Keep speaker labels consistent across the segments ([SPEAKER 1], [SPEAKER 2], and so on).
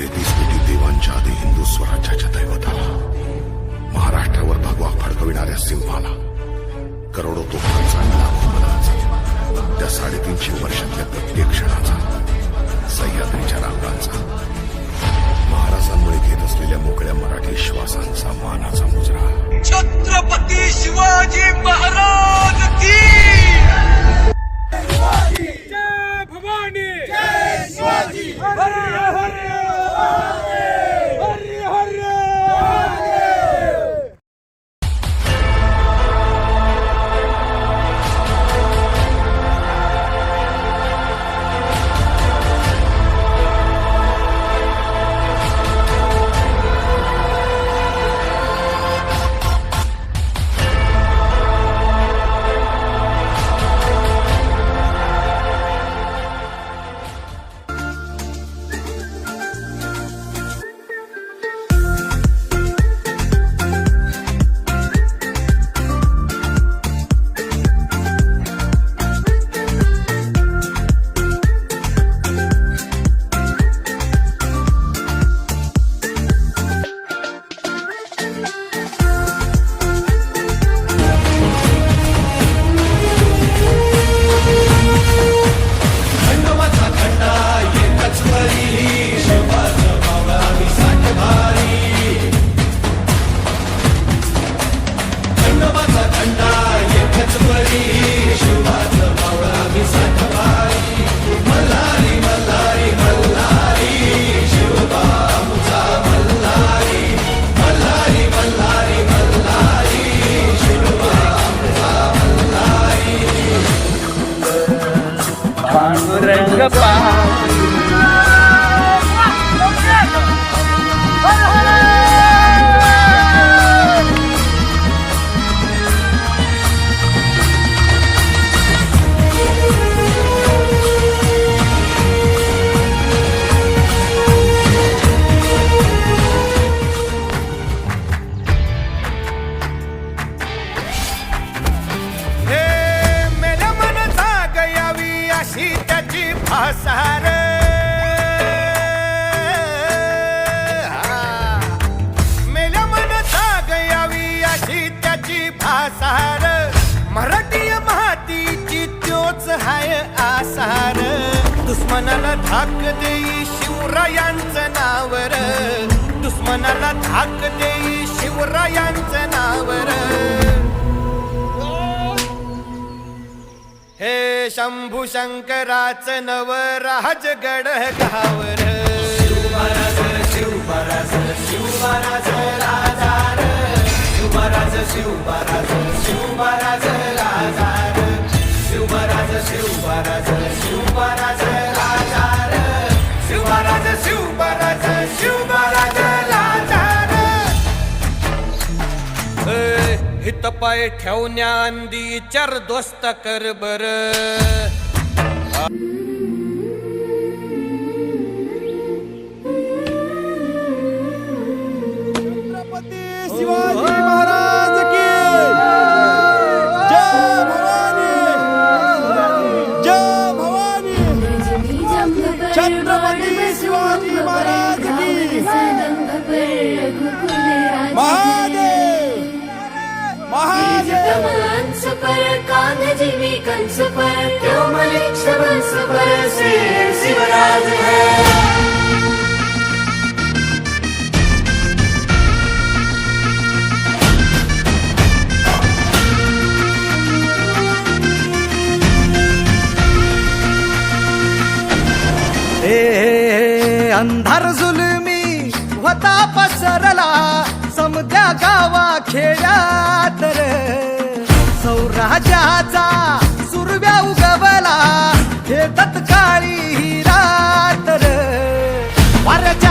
[SPEAKER 1] तेहतीस कोटी देवांच्या आधी हिंदू स्वराज्याच्या दैवताला महाराष्ट्रावर भगवा फडकविणाऱ्या सिंहाला करोडो तोफांचा लाखो मनाचा त्या साडेतीनशे वर्षातल्या प्रत्येक क्षणाचा सह्याद्रीच्या रांगांचा महाराजांमुळे घेत असलेल्या मोकळ्या मराठी श्वासांचा मानाचा मुजरा.
[SPEAKER 2] छत्रपती शिवाजी हे त्याची भासार मेल्या मन जाग यावी अशी त्याची भासार। मराठी मातीची त्योच हाय आसार। दुश्मनाला धाक देई शिवरायांचं नावर। दुश्मनाला धाक देई शिवरायांचं नावर। शंभू शंकराच नव राजगड गावर शिवराज शिवराज शिवराज राजार शिवराज शिवराज शिवराज राजार शिवराज शिवराज शिवराज हित पाय ठेवण्या अंदी चर दोस्त कर बर. छत्रपती शिवाजी महाराज की जय भवानी जय भवानी.
[SPEAKER 3] छत्रपती शिवाजी महाराज की
[SPEAKER 2] महादेव
[SPEAKER 3] जीवी कंस पर मलिक्ष वंश पर से शिवराज है?
[SPEAKER 2] ए अंधार जुलमी होता पसरला समद्या गावा खेड्यात रे. राजाचा सुरव्या उगवला. हे तत्काळी रात्र. रात वाऱ्याच्या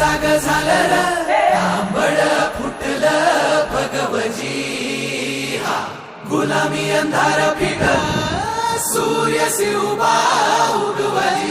[SPEAKER 2] जाग
[SPEAKER 4] झालं तांबळ फुटलं भगवजी. हा गुलामी अंधार फिट सूर्य उगवली.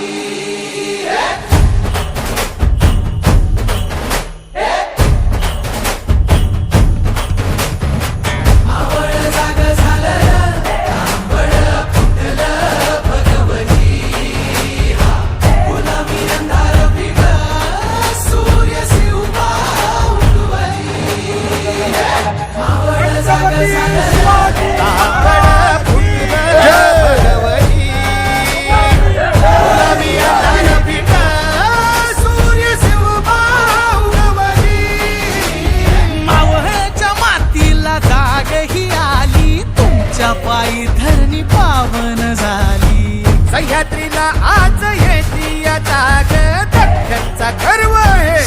[SPEAKER 2] सह्याद्रीला आज येते या जाग दख्खनचा गर्व आहे.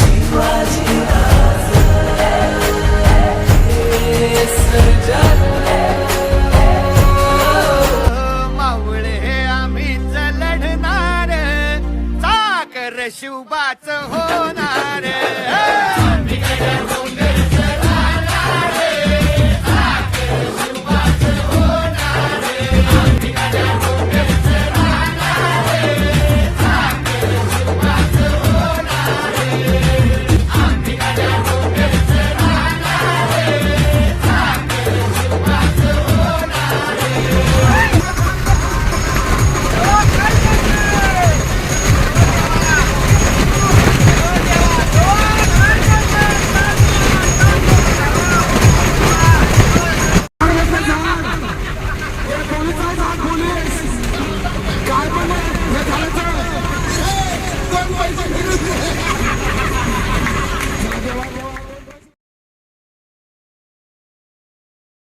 [SPEAKER 2] मावळे आम्हीच लढणार साकर शिवबाच होणार